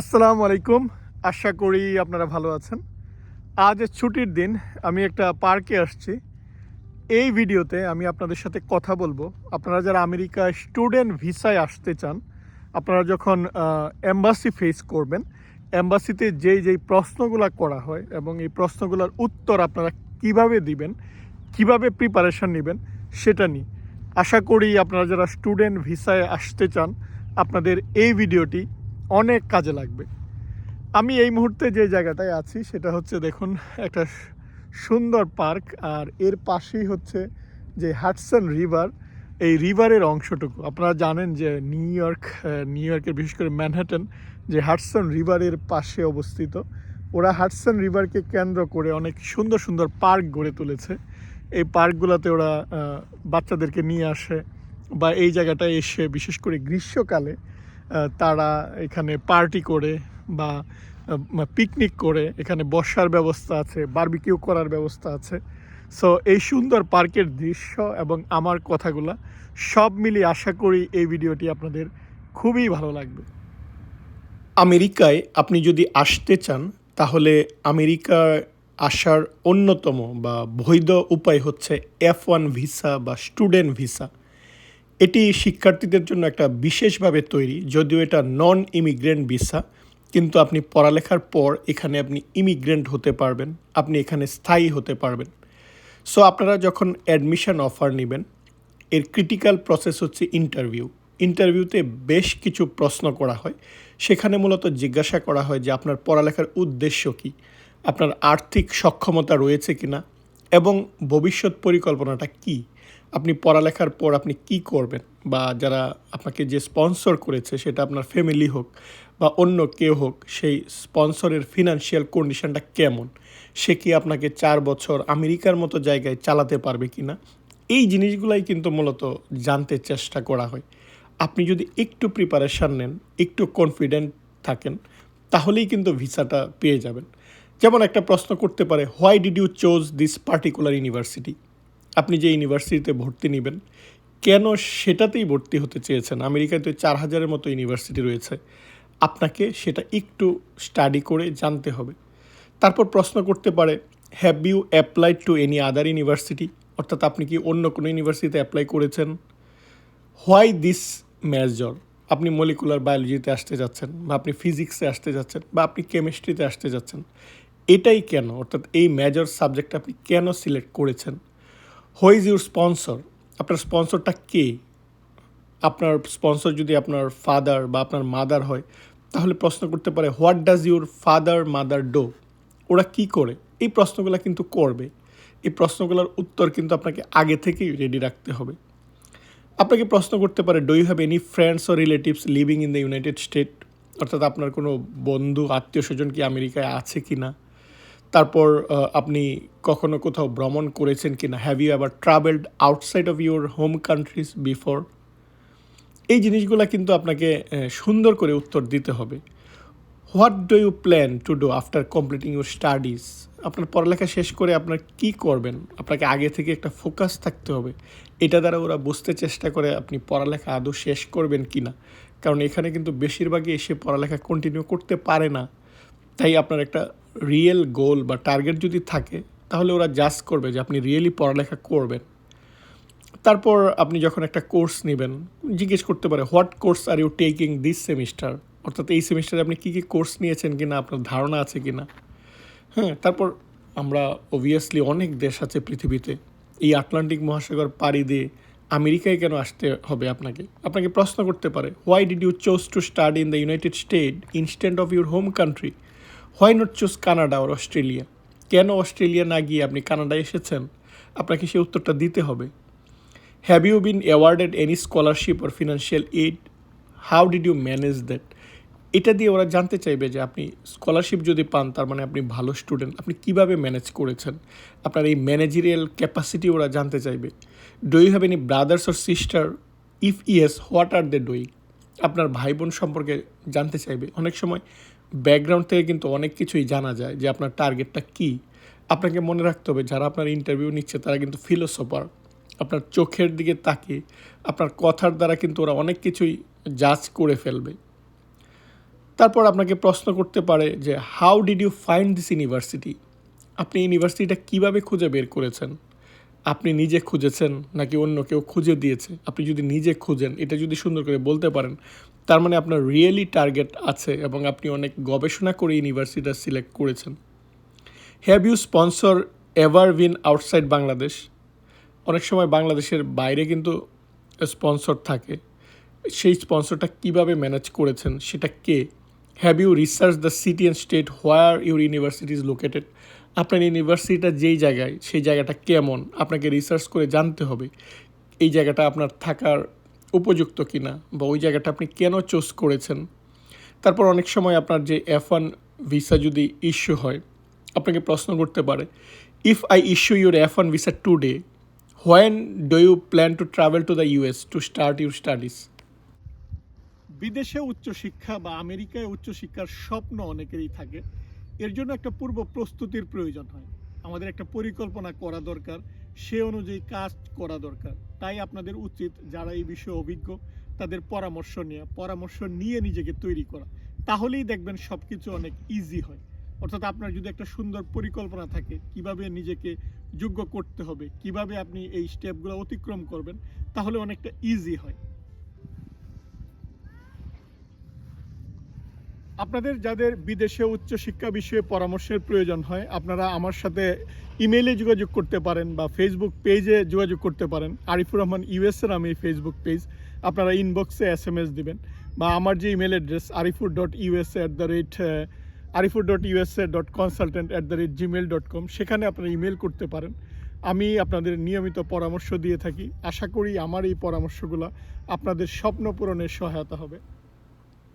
আসসালামু আলাইকুম। আশা করি আপনারা ভালো আছেন। আজ ছুটির দিন, আমি একটা পার্কে আসছি। এই ভিডিওতে আমি আপনাদের সাথে কথা বলব। আপনারা যারা আমেরিকা স্টুডেন্ট ভিসায় আসতে চান, আপনারা যখন এম্বাসি ফেস করবেন, এম্বাসিতে যেই যেই প্রশ্নগুলো করা হয় এবং এই প্রশ্নগুলোর উত্তর আপনারা কীভাবে দিবেন, কীভাবে প্রিপারেশন নেবেন, সেটা নিয়ে। আশা করি আপনারা যারা স্টুডেন্ট ভিসায় আসতে চান, আপনাদের এই ভিডিওটি অনেক কাজে লাগবে। আমি এই মুহূর্তে যে জায়গাটায় আছি, সেটা হচ্ছে দেখুন, একটা সুন্দর পার্ক, আর এর পাশেই হচ্ছে যে হাটসন রিভার এই রিভারের অংশটুকু। আপনারা জানেন যে নিউ ইয়র্ক নিউ ইয়র্কের বিশেষ করে ম্যানহাটন, যে হাটসন রিভারের পাশে অবস্থিত। ওরা হাটসন রিভারকে কেন্দ্র করে অনেক সুন্দর সুন্দর পার্ক গড়ে তুলেছে। এই পার্কগুলোতে ওরা বাচ্চাদেরকে নিয়ে আসে বা এই জায়গাটায় এসে বিশেষ করে গ্রীষ্মকালে তারা এখানে পার্টি করে বা পিকনিক করে। এখানে বসার ব্যবস্থা আছে, বারবিকিউ করার ব্যবস্থা আছে। সো এই সুন্দর পার্কের দৃশ্য এবং আমার কথাগুলা সব মিলিয়ে আশা করি এই ভিডিওটি আপনাদের খুবই ভালো লাগবে। আমেরিকায় আপনি যদি আসতে চান, তাহলে আমেরিকায় আসার অন্যতম বা বৈধ উপায় হচ্ছে এফ ওয়ান ভিসা বা স্টুডেন্ট ভিসা এটি শিক্ষার্থীদের জন্য একটা বিশেষভাবে তৈরি, যদিও এটা নন ইমিগ্রেন্ট ভিসা কিন্তু আপনি পড়ালেখার পর এখানে আপনি ইমিগ্রেন্ট হতে পারবেন, আপনি এখানে স্থায়ী হতে পারবেন। সো আপনারা যখন অ্যাডমিশন অফার নেবেন, এর ক্রিটিক্যাল প্রসেস হচ্ছে ইন্টারভিউ ইন্টারভিউতে বেশ কিছু প্রশ্ন করা হয়। সেখানে মূলত জিজ্ঞাসা করা হয় যে আপনার পড়ালেখার উদ্দেশ্য কী, আপনার আর্থিক সক্ষমতা রয়েছে কিনা, এবং ভবিষ্যৎ পরিকল্পনাটা কী। আপনি পড়ালেখার পর আপনি কি করবেন? বা যারা আপনাকে যে স্পন্সর করেছে, সেটা আপনার ফ্যামিলি হোক বা অন্য কেউ হোক, সেই স্পন্সরের ফিনান্সিয়াল কন্ডিশনটা কেমন? সে কি আপনাকে চার বছর আমেরিকার মতো জায়গায় চালাতে পারবে কি না এই জিনিসগুলাই কিন্তু মূলত জানতে চেষ্টা করা হয়। আপনি যদি একটু প্রিপারেশান নেন, একটু কনফিডেন্ট থাকেন, তাহলেই কিন্তু ভিসাটা পেয়ে যাবেন। যেমন একটা প্রশ্ন করতে পারে why did you chose this particular university আপনি যে ইউনিভার্সিটিতে ভর্তি নেবেন, কেন সেটাতেই ভর্তি হতে চেয়েছেন? আমেরিকায় তো চার হাজারের মতো ইউনিভার্সিটি রয়েছে। আপনাকে সেটা একটু স্টাডি করে জানতে হবে। তারপর প্রশ্ন করতে পারে have you applied to any other university অর্থাৎ আপনি কি অন্য কোনো ইউনিভার্সিটিতে অ্যাপ্লাই করেছেন? হোয়াই দিস মেজর আপনি মলিকুলার বায়োলজিতে আসতে যাচ্ছেন বা আপনি ফিজিক্সে আসতে যাচ্ছেন বা আপনি কেমিস্ট্রিতে আসতে যাচ্ছেন। এটাই কেন? অর্থাৎ এই মেজর সাবজেক্ট আপনি কেন সিলেক্ট করেছেন? হোয়াই ইজ ইউর স্পন্সর আপনার স্পন্সরটা কে? আপনার স্পন্সর যদি আপনার ফাদার বা আপনার মাদার হয়, তাহলে প্রশ্ন করতে পারে what does your father mother do ওরা কি করে? এই প্রশ্নগুলো কিন্তু করবে। এই প্রশ্নগুলোর উত্তর কিন্তু আপনাকে আগে থেকেই রেডি রাখতে হবে। আপনাকে প্রশ্ন করতে পারে do you have any friends or relatives living in the United State অর্থাৎ আপনার কোনো বন্ধু আত্মীয় স্বজন কি আমেরিকায় আছে কি না তারপর আপনি কখনো কোথাও ভ্রমণ করেছেন কি না have you ever travelled outside of your home countries before এই জিনিসগুলো কিন্তু আপনাকে সুন্দর করে উত্তর দিতে হবে। What do you plan to do after completing your studies আপনার পড়ালেখা শেষ করে আপনার কি করবেন? আপনাকে আগে থেকে একটা ফোকাস থাকতে হবে। এটা দ্বারা ওরা বুঝতে চেষ্টা করে আপনি পড়ালেখা আদৌ শেষ করবেন কি না কারণ এখানে কিন্তু বেশিরভাগই এসে পড়ালেখা কন্টিনিউ করতে পারে না। তাই আপনার একটা রিয়েল গোল বা টার্গেট যদি থাকে, তাহলে ওরা জাজ করবে যে আপনি রিয়েলি পড়ালেখা করবেন। তারপর আপনি যখন একটা কোর্স নেবেন, জিজ্ঞেস করতে পারে what course are you taking this semester অর্থাৎ এই সেমিস্টারে আপনি কী কী কোর্স নিয়েছেন কি না আপনার ধারণা আছে কি না হ্যাঁ তারপর আমরা অবভিয়াসলি অনেক দেশ আছে পৃথিবীতে। এই আটলান্টিক মহাসাগর পাড়ি দিয়ে আমেরিকায় কেন আসতে হবে আপনাকে? আপনাকে প্রশ্ন করতে পারে why did you chose to study in the United State instant of your home country why not choose Canada or Australia কেন অস্ট্রেলিয়া না গিয়ে আপনি কানাডায় এসেছেন? আপনাকে সেই উত্তরটা দিতে হবে। Have you been awarded any scholarship or financial aid how did you manage that এটা দিয়ে ওরা জানতে চাইবে যে আপনি স্কলারশিপ যদি পান, তার মানে আপনি ভালো স্টুডেন্ট আপনি কীভাবে ম্যানেজ করেছেন? আপনার এই ম্যানেজেরিয়াল ক্যাপাসিটি ওরা জানতে চাইবে। Do you have any brothers or sister if yes what are they doing আপনার ভাই বোন সম্পর্কে জানতে চাইবে। অনেক সময় ব্যাকগ্রাউন্ড থেকে কিন্তু অনেক কিছুই জানা যায় যে আপনার টার্গেটটা কী। আপনাকে মনে রাখতে হবে, যারা আপনার ইন্টারভিউ নিচ্ছে, তারা কিন্তু ফিলোসোফার আপনার চোখের দিকে তাকিয়ে, আপনার কথার দ্বারা কিন্তু ওরা অনেক কিছুই জাজ করে ফেলবে। তারপর আপনাকে প্রশ্ন করতে পারে যে how did you find this university আপনি ইউনিভার্সিটিটা কীভাবে খুঁজে বের করেছেন? আপনি নিজে খুঁজেছেন নাকি অন্য কেউ খুঁজে দিয়েছে? আপনি যদি নিজে খুঁজেন, এটা যদি সুন্দর করে বলতে পারেন তার মানে আপনার রিয়েলি টার্গেট আছে এবং আপনি অনেক গবেষণা করে ইউনিভার্সিটিটা সিলেক্ট করেছেন। Have you sponsor ever win outside Bangladesh অনেক সময় বাংলাদেশের বাইরে কিন্তু স্পন্সর থাকে। সেই স্পন্সরটা কীভাবে ম্যানেজ করেছেন, সেটা কে? Have you research the city and state where your university is located আপনার ইউনিভার্সিটিটা যেই জায়গায়, সেই জায়গাটা কেমন? আপনাকে রিসার্চ করে জানতে হবে। এই জায়গাটা আপনার থাকার উপযুক্ত কিনা বা ওই জায়গাটা আপনি কেন চুজ করেছেন? তারপর অনেক সময় আপনার যে এফ ওয়ান ভিসা যদি ইস্যু হয়, আপনাকে প্রশ্ন করতে পারে if I issue your F one visa today when do you plan to travel to the US to start your studies বিদেশে উচ্চশিক্ষা বা আমেরিকায় উচ্চশিক্ষার স্বপ্ন অনেকেরই থাকে। এর জন্য একটা পূর্ব প্রস্তুতির প্রয়োজন হয়। আমাদের একটা পরিকল্পনা করা দরকার সে অনুযায়ী কাজ করা দরকার। তাই আপনাদের উচিত যারা এই বিষয়ে অভিজ্ঞ, তাদের পরামর্শ নেওয়া পরামর্শ নিয়ে নিজেকে তৈরি করা। তাহলেই দেখবেন সব কিছু অনেক ইজি হয়। অর্থাৎ আপনার যদি একটা সুন্দর পরিকল্পনা থাকে, কীভাবে নিজেকে যোগ্য করতে হবে, কীভাবে আপনি এই স্টেপগুলো অতিক্রম করবেন, তাহলে অনেকটা ইজি হয়। আপনাদের যাদের বিদেশে উচ্চশিক্ষা বিষয়ে পরামর্শের প্রয়োজন হয়, আপনারা আমার সাথে ইমেইলে যোগাযোগ করতে পারেন বা ফেসবুক পেজে যোগাযোগ করতে পারেন। আরিফুর রহমান ইউএসের আমি ফেসবুক পেজ আপনারা ইনবক্সে এস এম এস দেবেন বা আমার যে email address Arifur dot USA at the rate Arifur dot USA dot consultant at the rate Gmail dot com সেখানে আপনারা ইমেল করতে পারেন। আমি আপনাদের নিয়মিত পরামর্শ দিয়ে থাকি। আশা করি আমার এই পরামর্শগুলো আপনাদের স্বপ্ন পূরণের সহায়তা হবে।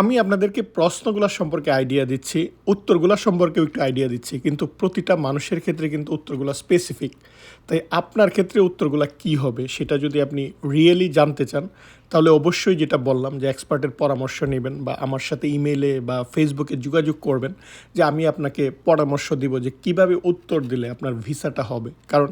আমি আপনাদেরকে প্রশ্নগুলো সম্পর্কে আইডিয়া দিচ্ছি, উত্তরগুলো সম্পর্কেও একটু আইডিয়া দিচ্ছি, কিন্তু প্রতিটা মানুষের ক্ষেত্রে কিন্তু উত্তরগুলো স্পেসিফিক তাই আপনার ক্ষেত্রে উত্তরগুলো কি হবে সেটা যদি আপনি রিয়েলি জানতে চান, তাহলে অবশ্যই যেটা বললাম যে এক্সপার্টের পরামর্শ নেবেন বা আমার সাথে ইমেইলে বা ফেসবুকে যোগাযোগ করবেন যে আমি আপনাকে পরামর্শ দিব যে কীভাবে উত্তর দিলে আপনার ভিসাটা হবে। কারণ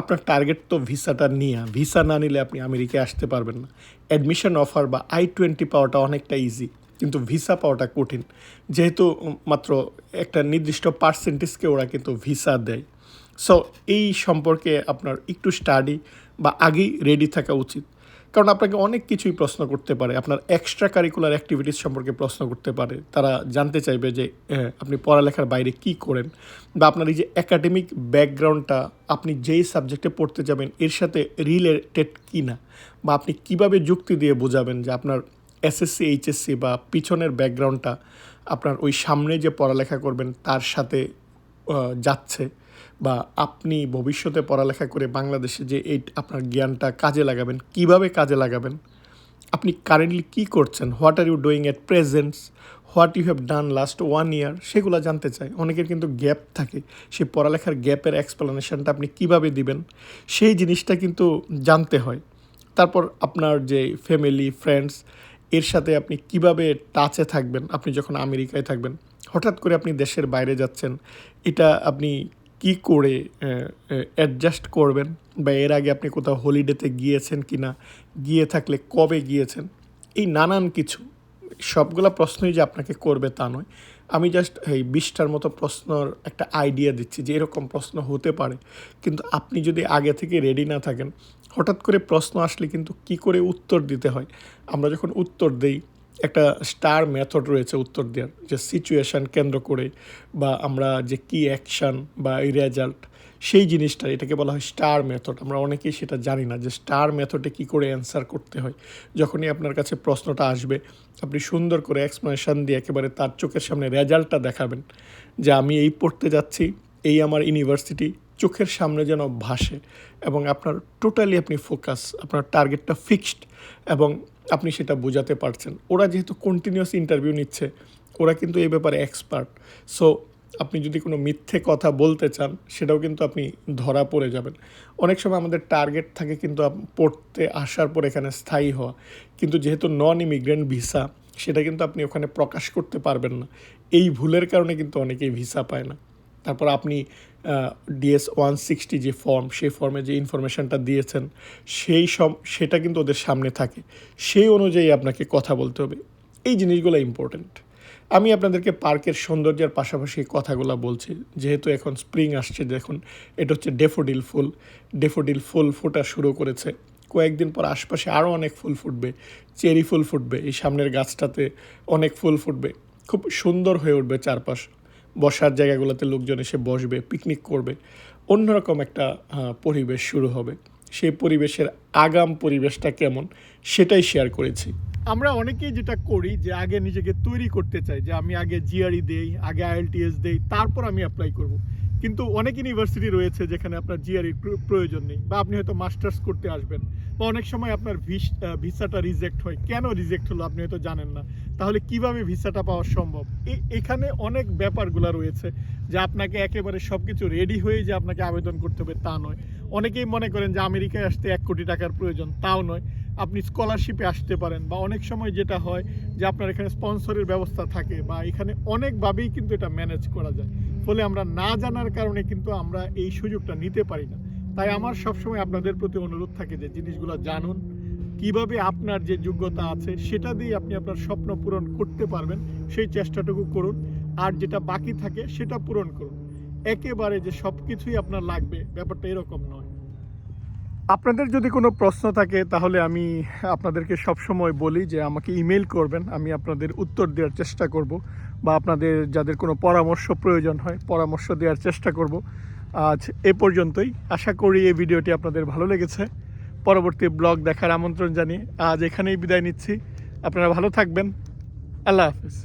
আপনার টার্গেট তো ভিসাটা নিয়ে, ভিসা না নিলে আপনি আমেরিকায় আসতে পারবেন না। অ্যাডমিশন অফার বা আই টোয়েন্টি পাওয়াটা অনেকটা ইজি কিন্তু ভিসা পাওয়াটা কঠিন। যেহেতু মাত্র একটা নির্দিষ্ট পার্সেন্টেজকে ওরা কিন্তু ভিসা দেয়। সো এই সম্পর্কে আপনার একটু স্টাডি বা আগেই রেডি থাকা উচিত। কারণ আপনাকে অনেক কিছুই প্রশ্ন করতে পারে। আপনার এক্সট্রা কারিকুলার অ্যাক্টিভিটিস সম্পর্কে প্রশ্ন করতে পারে। তারা জানতে চাইবে যে আহ, আপনি পড়ালেখার বাইরে কি করেন? বা আপনার এই যে একাডেমিক ব্যাকগ্রাউন্ডটা আপনি যেই সাবজেক্টে পড়তে যাবেন এর সাথে রিলেটেড কি না বা আপনি কীভাবে যুক্তি দিয়ে বোঝাবেন যে আপনার এসএসসি এইচএসসি বা পিছনের ব্যাকগ্রাউন্ডটা আপনার ওই সামনে যে পড়ালেখা করবেন, তার সাথে যাচ্ছে বা আপনি ভবিষ্যতে পড়ালেখা করে বাংলাদেশে যে এই আপনার জ্ঞানটা কাজে লাগাবেন, কীভাবে কাজে লাগাবেন, আপনি কারেন্টলি কী করছেন what are you doing at presents what you have done last one year সেগুলো জানতে চাই। অনেকের কিন্তু গ্যাপ থাকে সেই পড়ালেখার গ্যাপের এক্সপ্লেনেশনটা আপনি কীভাবে দিবেন, সেই জিনিসটা কিন্তু জানতে হয়। তারপর আপনার যে ফ্যামিলি ফ্রেন্ডস এর সাথে আপনি কীভাবে টাচে থাকবেন? আপনি যখন আমেরিকায় থাকবেন, হঠাৎ করে আপনি দেশের বাইরে যাচ্ছেন, এটা আপনি কি করে অ্যাডজাস্ট করবেন? বা এর আগে আপনি কোথাও হলিডেতে গিয়েছেন কি না? গিয়ে থাকলে কবে গিয়েছেন? এই নানান কিছু। সবগুলা প্রশ্নই যে আপনাকে করবে তা নয়। আমি জাস্ট এই বিশটার মতো প্রশ্নর একটা আইডিয়া দিচ্ছি যে এরকম প্রশ্ন হতে পারে। কিন্তু আপনি যদি আগে থেকে রেডি না থাকেন, হঠাৎ করে প্রশ্ন আসলে কিন্তু কি করে উত্তর দিতে হয়? আমরা যখন উত্তর দেই, একটা স্টার মেথড রয়েছে উত্তর দেওয়ার, যে সিচুয়েশান কেন্দ্র করে বা আমরা যে কি অ্যাকশান বা এই রেজাল্ট সেই জিনিসটা, এটাকে বলা হয় স্টার মেথড আমরা অনেকেই সেটা জানি না যে স্টার মেথডে কী করে অ্যান্সার করতে হয়। যখনই আপনার কাছে প্রশ্নটা আসবে, আপনি সুন্দর করে এক্সপ্লেনেশান দিয়ে একেবারে তার চোখের সামনে রেজাল্টটা দেখাবেন যে আমি এই পড়তে যাচ্ছি, এই আমার ইউনিভার্সিটি চোখের সামনে যেন ভাসে এবং আপনার টোটালি আপনি ফোকাস আপনার টার্গেটটা ফিক্সড এবং আপনি সেটা বোঝাতে পারছেন। ওরা যেহেতু কন্টিনিউয়াস ইন্টারভিউ নিচ্ছে, ওরা কিন্তু এই ব্যাপারে এক্সপার্ট সো আপনি যদি কোনো মিথ্যে কথা বলতে চান, সেটাও কিন্তু আপনি ধরা পড়ে যাবেন। অনেক সময় আমাদের টার্গেট থাকে কিন্তু পড়তে আসার পর এখানে স্থায়ী হওয়া। কিন্তু যেহেতু নন ইমিগ্রেন্ট ভিসা, সেটা কিন্তু আপনি ওখানে প্রকাশ করতে পারবেন না। এই ভুলের কারণে কিন্তু অনেকেই ভিসা পায় না। তারপর আপনি ডিএস ওয়ান সিক্সটি যে ফর্ম, সেই ফর্মে যে ইনফরমেশনটা দিয়েছেন, সেই সব সেটা কিন্তু ওদের সামনে থাকে। সেই অনুযায়ী আপনাকে কথা বলতে হবে। এই জিনিসগুলো ইম্পর্ট্যান্ট আমি আপনাদেরকে পার্কের সৌন্দর্যের পাশাপাশি কথাগুলো বলছি। যেহেতু এখন স্প্রিং আসছে, দেখুন, এটা হচ্ছে ডেফোডিল ফুল। ডেফোডিল ফুল ফোটা শুরু করেছে। কয়েকদিন পর আশপাশে আরও অনেক ফুল ফুটবে। চেরি ফুল ফুটবে। এই সামনের গাছটাতে অনেক ফুল ফুটবে। খুব সুন্দর হয়ে উঠবে চারপাশ। বসার জায়গাগুলোতে লোকজন এসে বসবে, পিকনিক করবে। অন্যরকম একটা পরিবেশ শুরু হবে। সেই পরিবেশের আগাম পরিবেশটা কেমন, সেটাই শেয়ার করেছি। আমরা অনেকেই যেটা করি যে আগে নিজেকে তৈরি করতে চাই, যে আমি আগে জিআরই দেই, আগে আইএলটিএস দেই, তারপর আমি অ্যাপ্লাই করব। কিন্তু অনেক ইউনিভার্সিটি রয়েছে যেখানে আপনার জিআরই প্রয়োজন নেই বা আপনি হয়তো মাস্টার্স করতে আসবেন বা অনেক সময় আপনার ভিস- ভিসাটা রিজেক্ট হয়। কেন রিজেক্ট হলো আপনি হয়তো জানেন না। তাহলে কীভাবে ভিসাটা পাওয়া সম্ভব? এখানে অনেক ব্যাপারগুলো রয়েছে যে আপনাকে একেবারে সব কিছু রেডি হয়ে যে আপনাকে আবেদন করতে হবে তা নয়। অনেকেই মনে করেন যে আমেরিকায় আসতে এক কোটি টাকার প্রয়োজন, তাও নয়। আপনি স্কলারশিপে আসতে পারেন বা অনেক সময় যেটা হয় যে আপনার এখানে স্পন্সরের ব্যবস্থা থাকে বা এখানে অনেকভাবেই কিন্তু এটা ম্যানেজ করা যায়। ফলে আমরা না জানার কারণে কিন্তু আমরা এই সুযোগটা নিতে পারি না। তাই আমার সবসময় আপনাদের প্রতি অনুরোধ থাকে যে জিনিসগুলো জানুন। কীভাবে আপনার যে যোগ্যতা আছে সেটা দিয়ে আপনি আপনার স্বপ্ন পূরণ করতে পারবেন, সেই চেষ্টাটুকু করুন। আর যেটা বাকি থাকে সেটা পূরণ করুন। একেবারে যে সব কিছুই আপনার লাগবে, ব্যাপারটা এরকম নয়। আপনাদের যদি কোনো প্রশ্ন থাকে, তাহলে আমি আপনাদেরকে সবসময় বলি যে আমাকে ইমেল করবেন, আমি আপনাদের উত্তর দেওয়ার চেষ্টা করব বা আপনাদের যাদের কোনো পরামর্শ প্রয়োজন হয়, পরামর্শ দেওয়ার চেষ্টা করব। আজ এ পর্যন্তই। আশা করি এই ভিডিওটি আপনাদের ভালো লেগেছে। পরবর্তী ব্লগ দেখার আমন্ত্রণ জানিয়ে আজ এখানেই বিদায় নিচ্ছি। আপনারা ভালো থাকবেন। আল্লাহ হাফিজ।